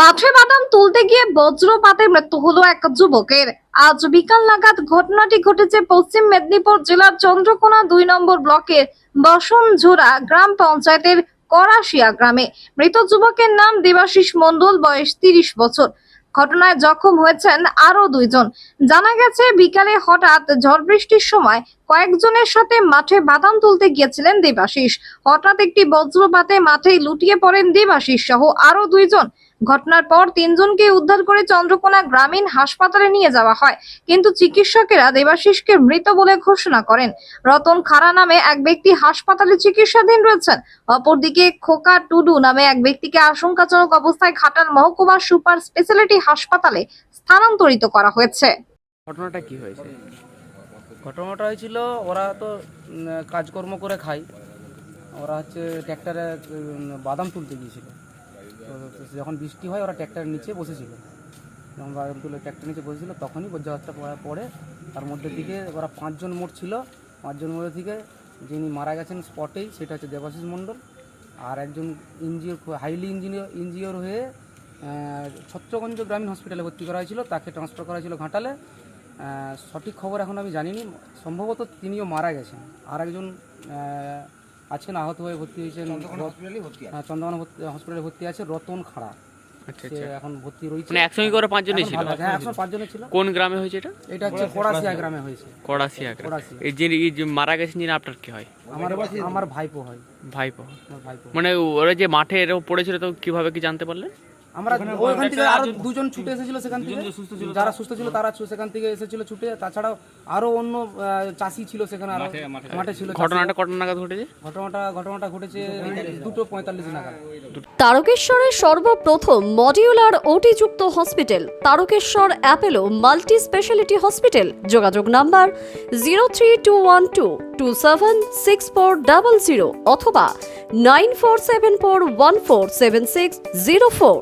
মাঠে বাদাম তুলতে গিয়ে বজ্রপাতে মৃত্যু হলো এক যুবকের। আজ বিকাল নাগাদ ঘটনাটি ঘটেছে পশ্চিম মেদিনীপুর জেলার চন্দ্রকোনা দুই নম্বর ব্লকের বসনঝোড়া গ্রাম পঞ্চায়েতের করাশিয়া গ্রামে। মৃত যুবকের নাম দেবাশিস মণ্ডল, বয়স তিরিশ বছর। ঘটনায় জখম হয়েছেন আরও দুইজন। জানা গেছে, বিকালে হঠাৎ ঝড় বৃষ্টির সময় কয়েকজনের সাথে মাঠে বাদাম তুলতে গিয়েছিলেন দেবাশিস। হঠাৎ একটি বজ্রপাতে মাঠে লুটিয়ে পড়েন দেবাশিস সহ আরও দুইজন। ঘটনার পর তিনজনকে উদ্ধার করে চন্দ্রকোনা গ্রামীণ হাসপাতালে নিয়ে যাওয়া হয়। কিন্তু চিকিৎসকেরা দেবাশিসকে মৃত বলে ঘোষণা করেন। রতন খাড়া নামে এক ব্যক্তি হাসপাতালে চিকিৎসাধীন রয়েছেন। অপরদিকে খোকা টুডু নামে এক ব্যক্তিকে আশঙ্কাজনক অবস্থায় ঘাটাল মহকুমা সুপার স্পেশালিটি হাসপাতালে স্থানান্তরিত করা হয়েছে। ঘটনাটা কি হয়েছে? ঘটনাটা হয়েছিল ওরা তো কাজকর্ম করে খায়। ওরা হচ্ছে ট্র্যাক্টরে বাদাম তুলতে গিয়েছিল। তো যখন বৃষ্টি হয়, ওরা ট্র্যাক্টরের নিচে বসেছিল। যখন তুলে ট্র্যাক্টর নিচে বসেছিল, তখনই বজ্রপাতটা পড়ার পরে তার মধ্যে থেকে ওরা পাঁচজন মোট ছিল। পাঁচজন মধ্যে থেকে যিনি মারা গেছেন স্পটেই, সেটা হচ্ছে দেবাশিস মণ্ডল আর একজন ইঞ্জিওর হাইলি ইঞ্জিনিয়ার ইঞ্জিওর হয়ে ছত্রগঞ্জ গ্রামীণ হসপিটালে ভর্তি করা হয়েছিল। তাকে ট্রান্সফার করা হয়েছিল ঘাটালে। সঠিক খবর এখন আমি জানিনি। সম্ভবত তিনিও মারা গেছেন। আর একজন আহ, না আহত হয়ে ভর্তি হয়েছেন হ্যাঁ চন্দ্রকোনা ভর্তি- হসপিটালে ভর্তি আছে রতন খাড়া। আচ্ছা সে আচ্ছা। এখন ভর্তি রয়েছে। মানে একসঙ্গে করে পাঁচজনই ছিল? হ্যাঁ একশো পাঁচজনে ছিল। কোন গ্রামে হয়েছে এটা? এটা হচ্ছে কোড়াশিয়া গ্রামে হয়েছে। কড়াশিয়া গ্রাম। এই যে এই যে মারা গেছেন যিনি আপনার কি হয়? আমার আমার ভাইপো হয়। ভাইপো। ভাইপো। মানে ওরা যে মাঠে এরকম পড়েছিল তো কীভাবে কি জানতে পারলেন? আমরা ওইখান থেকে আরও দুজন ছুটে এসেছিল সেখান থেকে। যারা সুস্থ ছিল তারা সেখান থেকে এসেছিল ছুটে। তাছাড়াও আরও অন্য চাষি ছিল সেখানে আরও। মাঠে ছিল। ঘটনাটা নাগাদ ঘটেছে? ঘটনাটা ঘটনাটা ঘটেছে দুটো পঁয়তাল্লিশ নাগাদ। তারকেশ্বরের সর্বপ্রথম modular ওটিযুক্ত hospital Tarakeswar Apollo multi speciality hospital. যোগাযোগ number zero three two one two two seven six four double zero অথবা nine four seven four one four seven six zero four.